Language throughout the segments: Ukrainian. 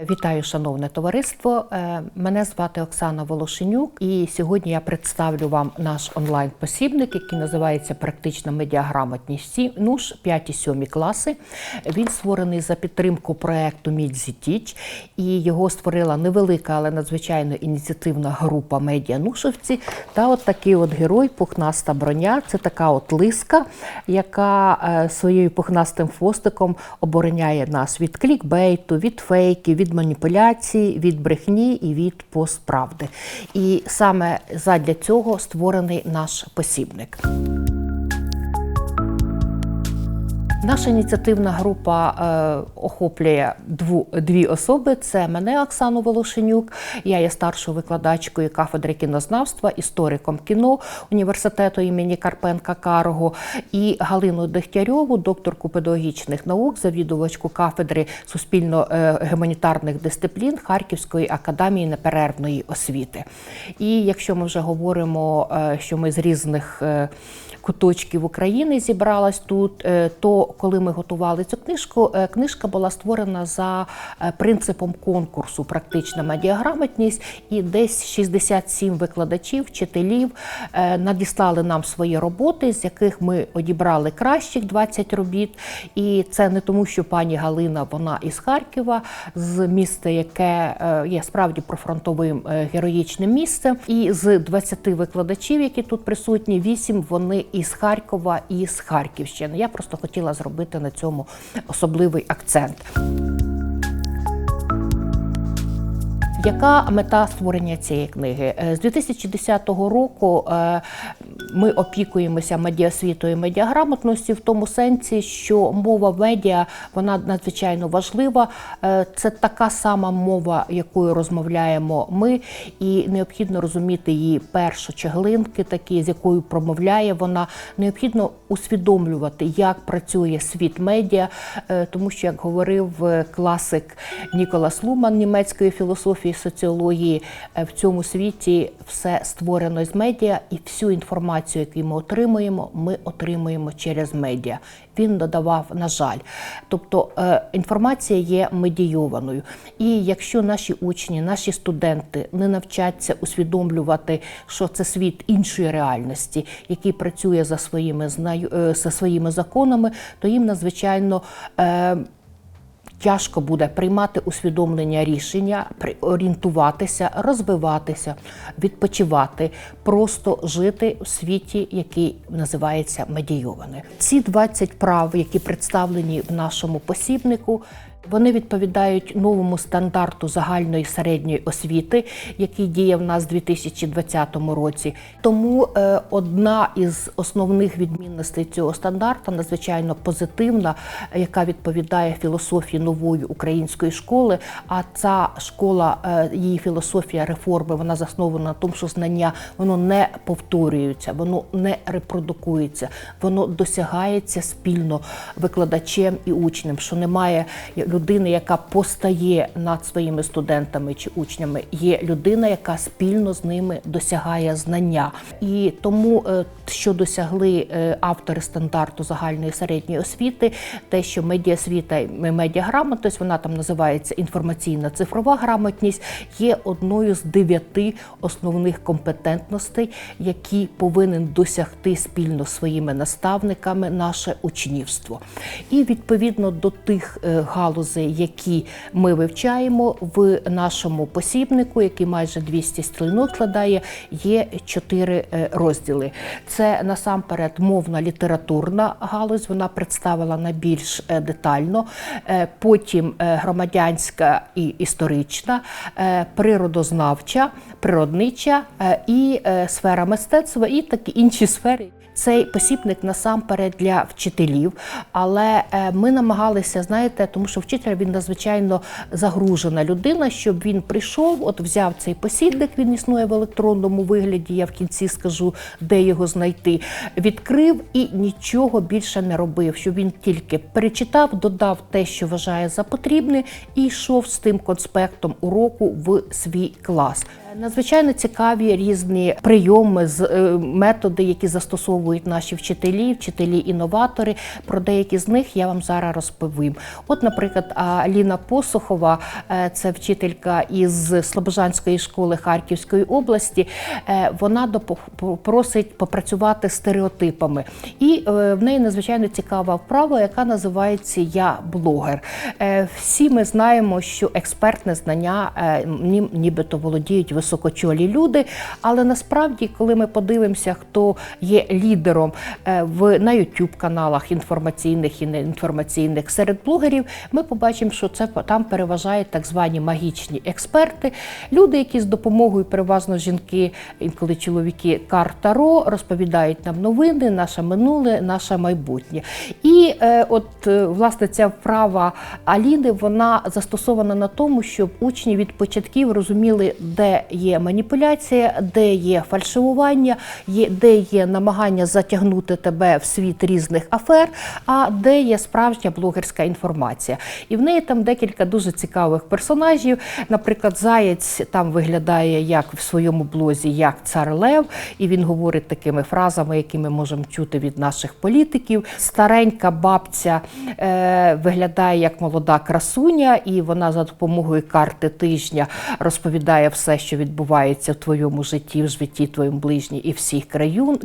Вітаю, шановне товариство. Е, Мене звати Оксана Волошенюк, і сьогодні я представлю вам наш онлайн-посібник, який називається Практична медіаграмотність НУШ 5-7 класи. Він створений за підтримку проекту Мідзітіч, і його створила невелика, але надзвичайно ініціативна група медіанушевці. Та от такий от герой, пухнаста броня. Це така от лиска, яка е, своєю пухнастим хвостиком обороняє нас від клікбейту, від фейків, від маніпуляцій, від брехні і від постправди. І саме задля цього створений наш посібник. Наша ініціативна група е, охоплює дву, дві особи: це мене, Оксану Волошенюк. Я є старшою викладачкою кафедри кінознавства, істориком кіно університету імені Карпенка Карого, і Галину Дегтярьову, докторку педагогічних наук, завідувачку кафедри суспільно-гуманітарних дисциплін Харківської академії неперервної освіти. І якщо ми вже говоримо, е, що ми з різних е, куточків України зібралась тут. е, То коли ми готували цю книжку, е, книжка була створена за е, принципом конкурсу Практична медіаграмотність, і десь 67 викладачів, вчителів е, надіслали нам свої роботи, з яких ми одібрали кращих 20 робіт. І це не тому, що пані Галина вона із Харкова, з міста, яке є справді профронтовим героїчним місцем. І з 20 викладачів, які тут присутні, 8 вони із Харкова і з Харківщини. Я просто хотіла зробити на цьому особливий акцент. Яка мета створення цієї книги? Е, З 2010 року е, ми опікуємося медіасвітою і медіаграмотністю в тому сенсі, що мова медіа вона надзвичайно важлива. Е, Це така сама мова, якою розмовляємо ми, і необхідно розуміти її першочеглинки, такі з якою промовляє вона. Необхідно усвідомлювати, як працює світ медіа, тому що, як говорив класик Ніколас Луман німецької філософії соціології, е, в цьому світі все створено з медіа, і всю інформацію, яку ми отримуємо, ми отримуємо через медіа. Він додавав, на жаль. Тобто е, інформація є медійованою. І якщо наші учні, наші студенти не навчаться усвідомлювати, що це світ іншої реальності, який працює за своїми е, за своїми законами, то їм надзвичайно. Тяжко буде приймати усвідомлення рішення, орієнтуватися, розвиватися, відпочивати, просто жити у світі, який називається медійований. Ці 20 прав, які представлені в нашому посібнику. Вони відповідають новому стандарту загальної середньої освіти, який діє в нас у 2020 році. Тому е, одна із основних відмінностей цього стандарту надзвичайно позитивна, яка відповідає філософії нової української школи. А ця школа, е, її філософія реформи, вона заснована на тому, що знання воно не повторюється, воно не репродукується, воно досягається спільно викладачем і учнем, що немає людини, яка постає над своїми студентами чи учнями. Є людина, яка спільно з ними досягає знання. І тому, е, що досягли е, автори стандарту загальної середньої освіти, те, що медіасвіта і медіаграмотність, вона там називається інформаційна цифрова грамотність, є одною з дев'яти основних компетентностей, які повинен досягти спільно з своїми наставниками наше учнівство. І відповідно до тих е, галузей, які ми вивчаємо в нашому посібнику, який майже 200 сторінок складає, є чотири е, розділи. Це насамперед мовна літературна галузь, вона представлена більш е, детально. Е, Потім громадянська і історична, природознавча, природнича і сфера мистецтва, і такі інші сфери. Цей посібник насамперед для вчителів, але ми намагалися, знаєте, тому що вчитель він надзвичайно загружена людина, щоб він прийшов, от взяв цей посібник, він існує в електронному вигляді. Я в кінці скажу, де його знайти. Відкрив і нічого більше не робив. Щоб він тільки перечитав, додав те, що вважає за потрібне, і йшов з тим конспектом уроку в свій клас. Надзвичайно цікаві різні прийоми е, методи, які застосовують наші вчителі, вчителі-інноватори. Про деякі з них я вам зараз розповім. От, наприклад, Аліна Посухова, е, це вчителька із Слобожанської школи Харківської області. е, Вона просить попрацювати стереотипами. І в неї надзвичайно цікава вправа, яка називається Я блогер. Всі ми знаємо, що експертне знання нібито володіють високочолі люди, але насправді, коли ми подивимося, хто є лідером е, в на youtube каналах інформаційних і неінформаційних серед блогерів, ми побачимо, що це там переважають так звані магічні експерти, люди, які з допомогою переважно жінки, інколи чоловіки карт Таро розповідають нам новини, наше минуле, наше майбутнє. І е, от е, власне ця вправа Аліни вона застосована на тому, щоб учні від початків розуміли, де є маніпуляція, де є фальшивування, де є намагання затягнути тебе в світ різних афер, а де є справжня блогерська інформація. І в неї там декілька дуже цікавих персонажів. Наприклад, Заєць там виглядає як в своєму блозі, як цар Лев, і він говорить такими фразами, які ми можемо чути від наших політиків. Старенька бабця е, виглядає як молода красуня, і вона за допомогою карти тижня розповідає все, що відбувається в твоєму житті, в житті твоєму ближній і всіх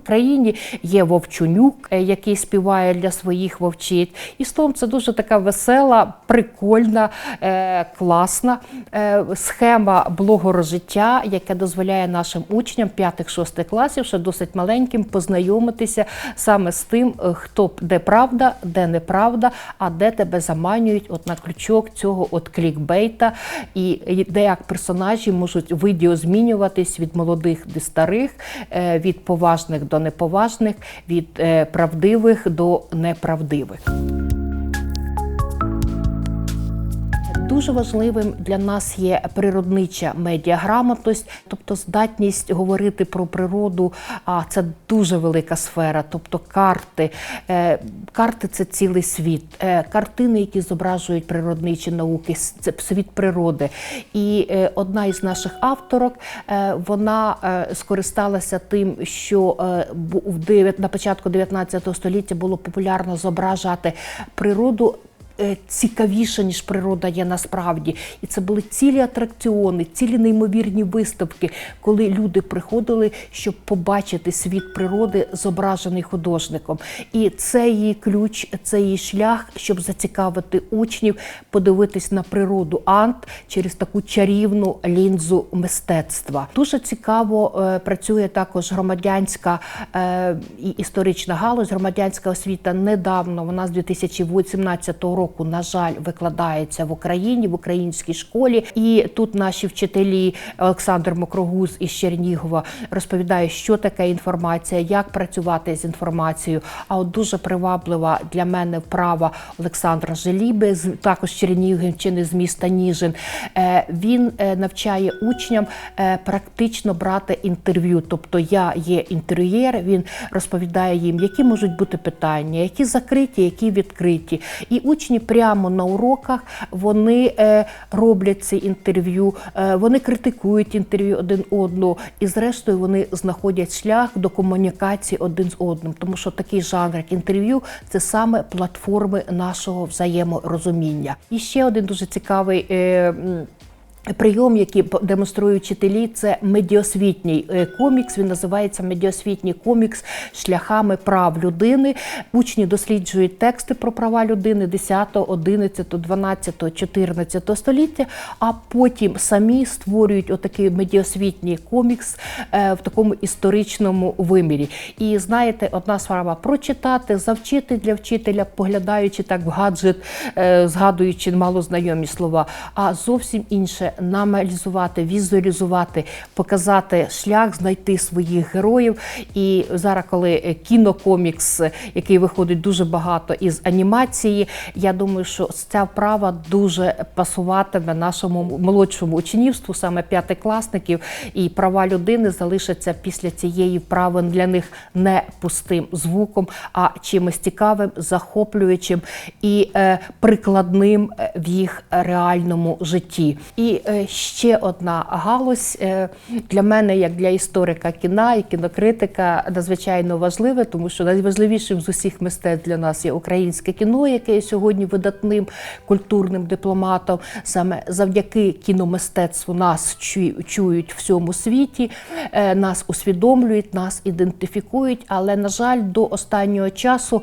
країні. Є Вовчунюк, е, який співає для своїх вовчиць. І словом, це дуже така весела, прикольна, е, класна е, схема блогорожиття, яка дозволяє нашим учням 5-6 класів, ще досить маленьким, познайомитися саме з тим, хто де правда, де неправда, а де тебе заманюють от на крючок цього от клікбейта, і де як персонажі можуть видіозмінюватись від молодих до старих, е, від поважних до неповажних, від е, правдивих до неправдивих. Дуже важливим для нас є природнича медіаграмотність, тобто здатність говорити про природу. А це дуже велика сфера. Тобто карти. Е, Карти це цілий світ. Е, Картини, які зображують природничі науки, це світ природи. І е, одна із наших авторок вона скористалася тим, що на початку 19 століття було популярно зображати природу е, цікавіше, ніж природа є насправді. І це були цілі атракціони, цілі неймовірні виставки, коли люди приходили, щоб побачити світ природи, зображений художником. І це її ключ, це її шлях, щоб зацікавити учнів, подивитись на природу Ант через таку чарівну лінзу мистецтва. Дуже цікаво е, працює також громадянська е, і історична галузь, громадянська освіта недавно. Вона з 2018 року, на жаль, викладається в Україні в українській школі. І тут наші вчителі Олександр Мокрогуз із Чернігова розповідає, що таке інформація, як працювати з інформацією. А от дуже приваблива для мене вправа Олександра Желіби, з також Чернігівщини з міста Ніжин. Е, Він е, навчає учням е, практично брати інтерв'ю. Тобто я є інтерв'єр, він розповідає їм, які можуть бути питання, які закриті, які відкриті. І учні прямо на уроках вони е, роблять ці інтерв'ю, е, вони критикують інтерв'ю один одного, і зрештою вони знаходять шлях до комунікації один з одним, тому що такий жанр, як інтерв'ю, це саме платформи нашого взаєморозуміння. І ще один дуже цікавий. Прийом, який демонструють вчителі, це медіосвітній е, комікс. Він називається медіосвітній комікс шляхами прав людини. Учні досліджують тексти про права людини 10, 11, 12, 14 століття, а потім самі створюють отакий медіосвітній комікс е, в такому історичному вимірі. І знаєте, одна справа прочитати, завчити для вчителя, поглядаючи так в гаджет, е, згадуючи малознайомі слова, а зовсім інше намалізувати, візуалізувати, показати шлях, знайти своїх героїв. І зараз, коли кінокомікс, який виходить дуже багато із анімації, я думаю, що ця вправа дуже пасуватиме нашому молодшому учнівству, саме п'ятикласників, і права людини залишаться після цієї вправи для них не пустим звуком, а чимось цікавим, захоплюючим і е, прикладним в їх реальному житті. І Е, ще одна галузь е, для мене, як для історика кіна і кінокритика, надзвичайно важливе, тому що найважливішим з усіх мистецтв для нас є українське кіно, яке є сьогодні видатним культурним дипломатом. Саме завдяки кіномистецтву нас чують в всьому світі, е, нас усвідомлюють, нас ідентифікують. Але на жаль, до останнього часу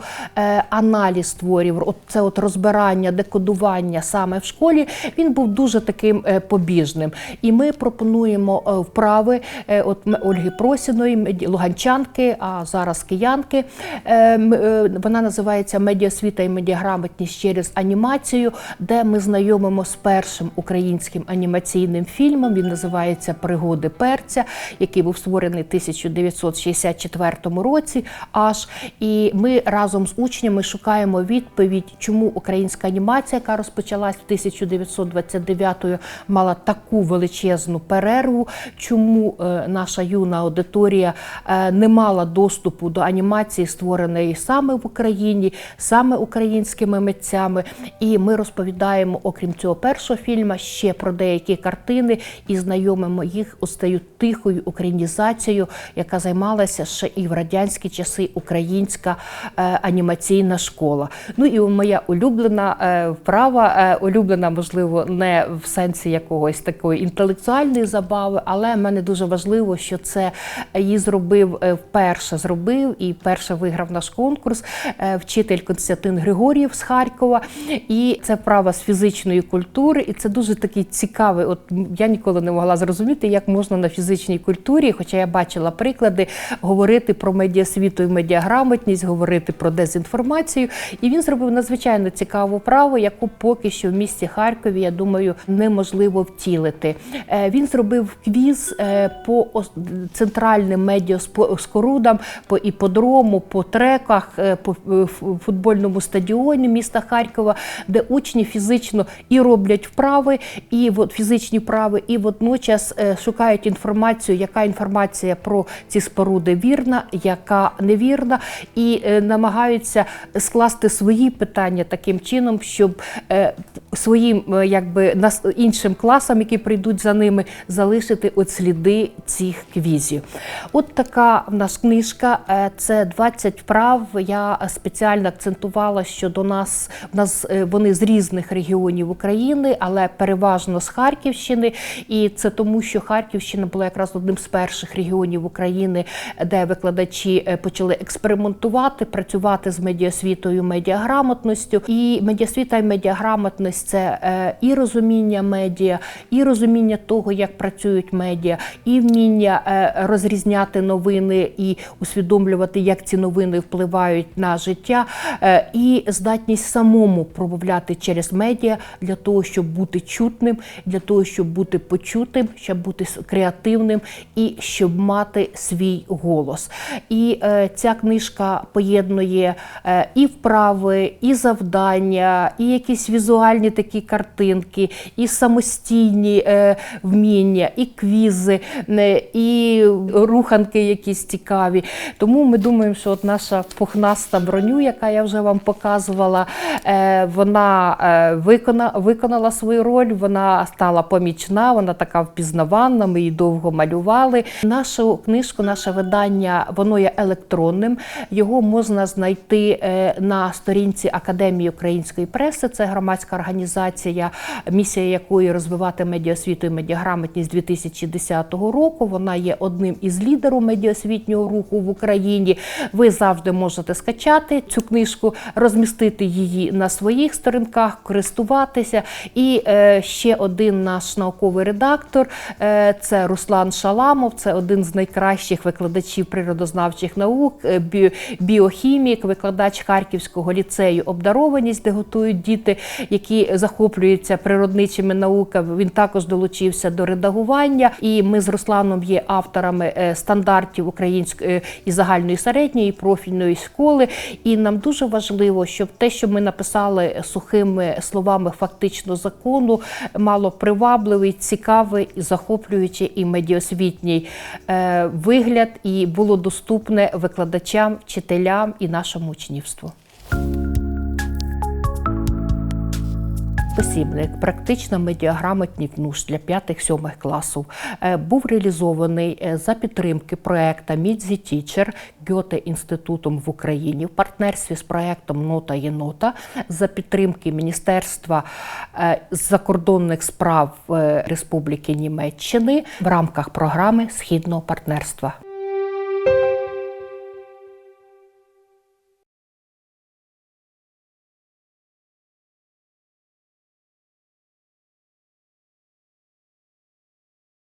аналіз творів, це от розбирання, декодування саме в школі, він був дуже таким побіжним. І ми пропонуємо е, вправи е, от Ольги Просіної, луганчанки, а зараз киянки. Е, Вона називається Медіасвіта і медіаграмотність через анімацію, де ми знайомимо з першим українським анімаційним фільмом. Він називається Пригоди перця, який був створений в 1964 році. Аж і ми разом з учнями шукаємо відповідь, чому українська анімація, яка розпочалась в 1929 мала таку величезну перерву, чому е, наша юна аудиторія е, не мала доступу до анімації, створеної саме в Україні, саме українськими митцями. І ми розповідаємо, окрім цього першого фільму, ще про деякі картини і знайомимо їх з тією тихою українізацією, яка займалася ще і в радянські часи українська е, анімаційна школа. Ну і моя улюблена вправа, улюблена, можливо, не в сенсі якогось такої інтелектуальної забави, але мене дуже важливо, що це її зробив е, вперше зробив і вперше виграв наш конкурс е, вчитель Константин Григор'єв з Харкова. І це вправа з фізичної культури, і це дуже такий цікавий. От я ніколи не могла зрозуміти, як можна на фізичній культурі, хоча я бачила приклади, говорити про медіасвіту і медіаграмотність, говорити про дезінформацію. І він зробив надзвичайно цікаву вправу, яку поки що в місті Харкові, я думаю, неможливо втілити. Е, Він зробив квіз е, по центральним медіаскорудам, по іподрому, по треках, е, по футбольному стадіоні міста Харкова, де учні фізично і роблять вправи, і фізичні вправи, і водночас шукають інформацію, яка інформація про ці споруди вірна, яка невірна, і намагаються скласти свої питання таким чином, щоб своїм якби іншим класам, які прийдуть за ними, залишити от сліди цих квізів. От така в нас книжка. е, Це 20 вправ. Я спеціально акцентувала, що до нас в нас е, вони з різних регіонів України, але переважно з Харківщини. І це тому, що Харківщина була якраз одним з перших регіонів України, де викладачі е, почали експериментувати, працювати з медіасвітою, медіаграмотністю. І медіасвіта і медіаграмотність це і розуміння медіа, і розуміння того, як працюють медіа, і вміння е, розрізняти новини і усвідомлювати, як ці новини впливають на життя, е, і здатність самому промовляти через медіа для того, щоб бути чутним, для того, щоб бути почутим, щоб бути креативним і щоб мати свій голос. І е, ця книжка поєднує і вправи, і завдання, і якісь візуальні такі картинки, і самостійні е, вміння, і квізи, е, і руханки якісь цікаві. Тому ми думаємо, що от наша пухнаста броню, яка я вже вам показувала, е, вона е, викона, виконала свою роль, вона стала помічна, вона така впізнавана, ми її довго малювали. Нашу книжку, наше видання, воно є електронним. Його можна знайти на сторінці Академії української преси. Це громадська організація, місія якої розвивати медіасвіту і медіаграмотність 2010 року. Вона є одним із лідерів медіасвітнього руху в Україні. Ви завжди можете скачати цю книжку, розмістити її на своїх сторінках, користуватися. І е, ще один наш науковий редактор е, це Руслан Шаламов, це один з найкращих викладачів природознавчих наук, е, бі- біохімік, викладач Харківського ліцею обдарованість, де готують діти, які захоплюються природничими науками. Він також долучився до редагування. І ми з Русланом є авторами е, стандартів української е, і загальної середньої і профільної школи. І нам дуже важливо, щоб те, що ми написали сухими словами фактично закону, мало привабливий, цікавий, захоплюючий і медіосвітній е, вигляд, і було доступне викладачам, вчителям і нашому учнівству. Посібник практично медіаграмотні НУШ для 5-7 класів е, був реалізований е, за підтримки проекту Мідзі Тічер Гьоте інститутом в Україні в партнерстві з проектом Нота Єнота за підтримки Міністерства е, закордонних справ Республіки Німеччини в рамках програми Східного партнерства.